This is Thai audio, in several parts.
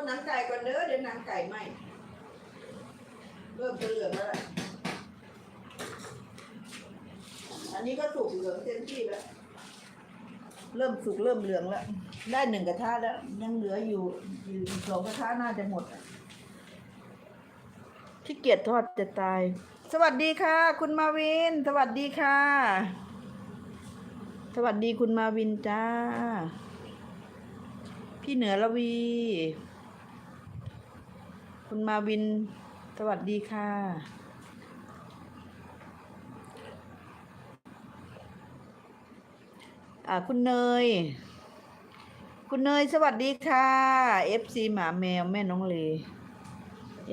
นหนังไก่ก่อนเด้อเดี๋ยวหนังไก่ไหมเริ่มจะเหลืองแล้วล่ะอันนี้ก็สุกเหลืองเต็มที่แล้ว เริ่มสุกเริ่มเหลืองแล้ว ได้หนึ่งกระทะแล้ว ยังเหลืออยู่อยู่สองกระทะน่าจะหมดอะขี้เกียจทอดจะตาย สวัสดีค่ะ คุณมาวิน สวัสดีค่ะ สวัสดีคุณมาวินจ้า พี่เหนือละวี คุณมาวิน สวัสดีค่ะ อ่า คุณเนย คุณเนยสวัสดีค่ะ FC หมาแมวแม่น้องเล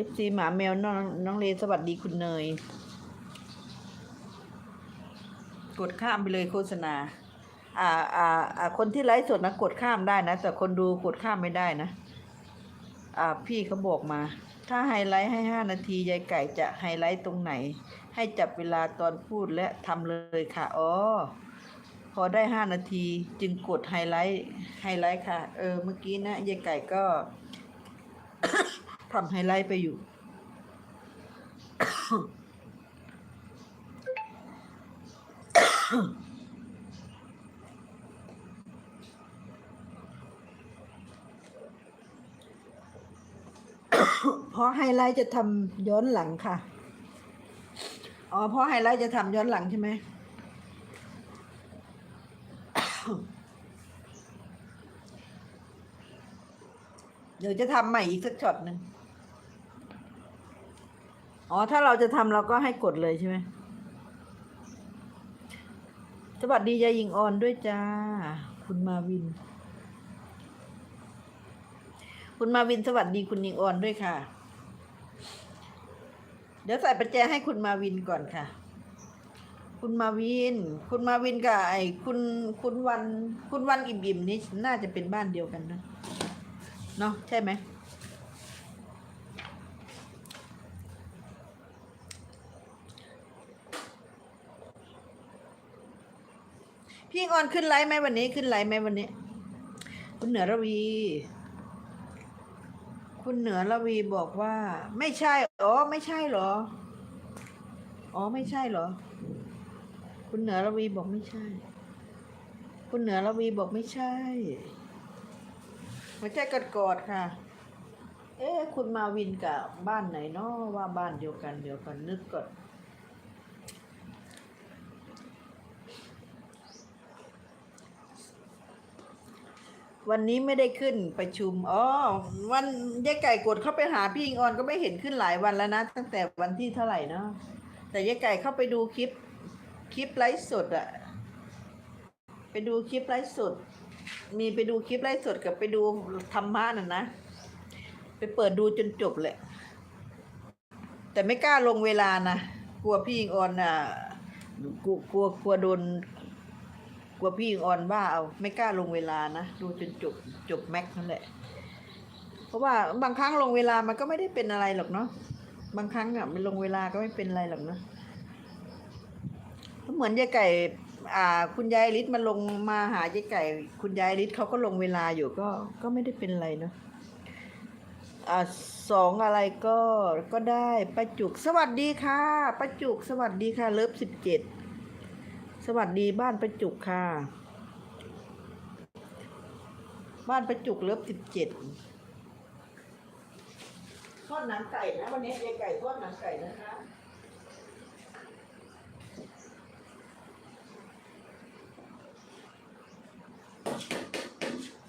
FC หมาแมวน้องน้องเลสวัสดีคุณเนย กดข้ามไปเลยโฆษณา อ่าอ่าอ่าคนที่ไลฟ์สดนะกดข้ามได้นะ แต่คนดูกดข้ามไม่ได้นะ พี่เขาบอกมา ถ้าไฮไลท์ให้ห้านาทียายไก่จะไฮไลท์ตรงไหน ให้จับเวลาตอนพูดและทำเลยค่ะอ๋อพอได้ห้านาทีจึงกดไฮไลท์ไฮไลท์ค่ะ เออเมื่อกี้นะยายไก่ก็ทำไฮไลท์ไปอยู่ เพราะไฮไลท์จะทำย้อนหลังค่ะ อ๋อ เพราะไฮไลท์จะทำย้อนหลังใช่ไหม เดี๋ยวจะทำใหม่อีกสักช็อตหนึ่งอ๋อ ถ้าเราจะทำเราก็ให้กดเลยใช่ไหม สวัสดียายหญิงออนด้วยจ้า คุณมาวิน คุณมาวินสวัสดีคุณหญิงออนด้วยค่ะ เดี๋ยวใส่ประแจให้คุณมาวินก่อนค่ะ คุณมาวิน คุณมาวินกับไอ้คุณคุณวัน คุณวันอิ่มอิ่มนี่น่าจะเป็นบ้านเดียวกันนะเนาะใช่ไหมพี่ออนขึ้นไลฟ์ไหมวันนี้ขึ้นไลฟ์ไหมวันนี้ คุณเหนือระวี คุณเหนือระวีบอกว่า ไม่ใช่ อ๋อ ไม่ใช่เหรอ อ๋อ ไม่ใช่เหรอ คุณเหนือระวีบอกไม่ใช่ คุณเหนือระวีบอกไม่ใช่หัวใจกดกอดค่ะ เอ๊ะ คุณมาวินกับบ้านไหนเนาะว่าบ้านเดียวกันเดียวกันนึกก่อน วันนี้ไม่ได้ขึ้นประชุมอ๋อวันยายไก่กดเข้าไปหาพี่อิงออนก็ไม่เห็นขึ้นหลายวันแล้วนะ ตั้งแต่วันที่เท่าไหร่เนาะแต่ยายไก่เข้าไปดูคลิป คลิปไลฟ์สดอะไปดูคลิปไลฟ์สด มีไปดูคลิปไลฟ์สดกับไปดูธรรมะน่ะนะ ไปเปิดดูจนจบแหละ แต่ไม่กล้าลงเวลานะ กลัวพี่อิงออนอะกลัวกลัวกลัวโดน กลัวพี่อิงออนว่าเอาไม่กล้าลงเวลานะ ดูจนจบจบแม็กนั่นแหละ เพราะว่าบางครั้งลงเวลามันก็ไม่ได้เป็นอะไรหรอกเนาะบางครั้งอะมันลงเวลาก็ไม่เป็นอะไรหรอกเนาะเหมือนยายไก่ อ่า คุณยายฤทธิ์มาลงมาหายายไก่ คุณยายฤทธิ์เขาก็ลงเวลาอยู่ก็ก็ไม่ได้เป็นอะไรเนาะอ่าสองอะไรก็ก็ได้ป้าจุกสวัสดีค่ะป้าจุกสวัสดีค่ะเลิฟสิบเจ็ด สวัสดีบ้านป้าจุกค่ะ บ้านป้าจุกเลิฟสิบเจ็ดทอดหนังไก่นะ วันนี้ยายไก่ทอดหนังไก่นะคะ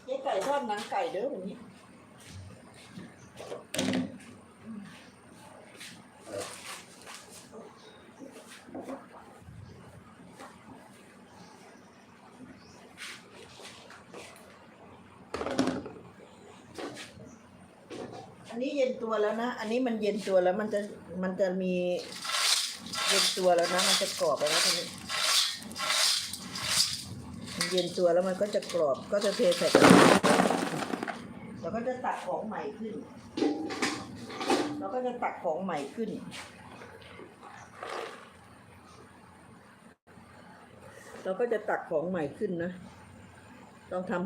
ยายไก่ทอดหนังไก่เด้อวันนี้ นนี้เย็นตัวแล้วนะ อันนี้มันเย็นตัวแล้วมันจะมันจะมีเย็นตัวแล้วนะ มันจะกรอบแล้วนะทีนี้มันเย็นตัวแล้วมันก็จะกรอบก็จะเทใส่กระทะแล้วก็จะตักของใหม่ขึ้นแล้วก็จะตักของใหม่ขึ้น เราก็จะตักของใหม่ขึ้นนะต้องทำ